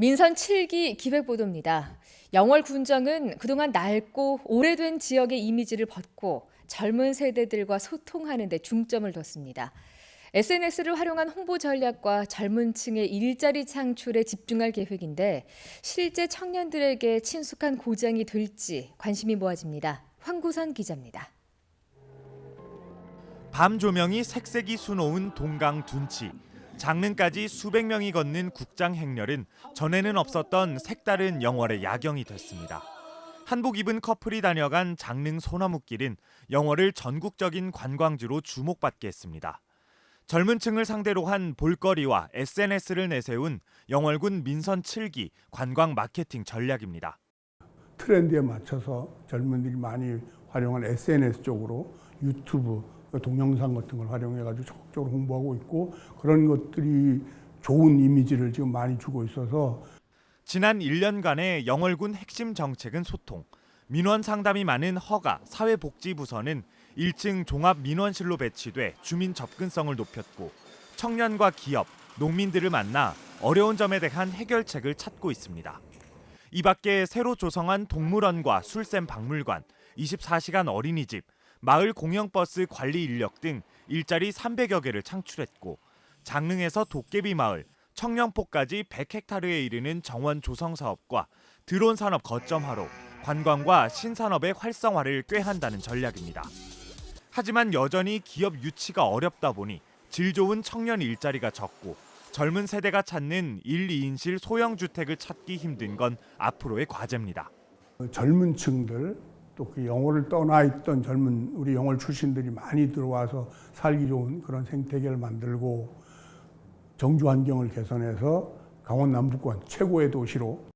민선 7기 기획보도입니다. 영월 군정은 그동안 낡고 오래된 지역의 이미지를 벗고 젊은 세대들과 소통하는 데 중점을 뒀습니다. SNS를 활용한 홍보 전략과 젊은 층의 일자리 창출에 집중할 계획인데 실제 청년들에게 친숙한 고장이 될지 관심이 모아집니다. 황구선 기자입니다. 밤 조명이 색색이 수놓은 동강 둔치. 장릉까지 수백 명이 걷는 국장 행렬은 전에는 없었던 색다른 영월의 야경이 됐습니다. 한복 입은 커플이 다녀간 장릉 소나무길은 영월을 전국적인 관광지로 주목받게 했습니다. 젊은 층을 상대로 한 볼거리와 SNS를 내세운 영월군 민선 7기 관광 마케팅 전략입니다. 트렌드에 맞춰서 젊은들이 많이 활용한 SNS 쪽으로 유튜브, 동영상 같은 걸 활용해가지고 적극적으로 홍보하고 있고 그런 것들이 좋은 이미지를 지금 많이 주고 있어서 지난 1년간의 영월군 핵심 정책은 소통. 민원 상담이 많은 허가 사회복지부서는 1층 종합 민원실로 배치돼 주민 접근성을 높였고 청년과 기업, 농민들을 만나 어려운 점에 대한 해결책을 찾고 있습니다. 이 밖에 새로 조성한 동물원과 술샘 박물관, 24시간 어린이집, 마을 공영버스 관리 인력 등 일자리 300여 개를 창출했고 장릉에서 도깨비 마을, 청년포까지 100헥타르에 이르는 정원 조성 사업과 드론 산업 거점화로 관광과 신산업의 활성화를 꾀한다는 전략입니다. 하지만 여전히 기업 유치가 어렵다 보니 질 좋은 청년 일자리가 적고 젊은 세대가 찾는 1, 2인실 소형 주택을 찾기 힘든 건 앞으로의 과제입니다. 젊은 층들 또 그 영월을 떠나 있던 젊은 우리 영월 출신들이 많이 들어와서 살기 좋은 그런 생태계를 만들고 정주 환경을 개선해서 강원 남부권 최고의 도시로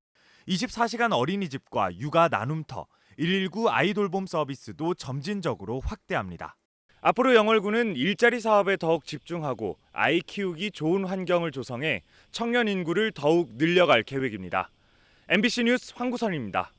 24시간 어린이집과 육아 나눔터, 119 아이돌봄 서비스도 점진적으로 확대합니다. 앞으로 영월군은 일자리 사업에 더욱 집중하고 아이 키우기 좋은 환경을 조성해 청년 인구를 더욱 늘려갈 계획입니다. MBC 뉴스 황구선입니다.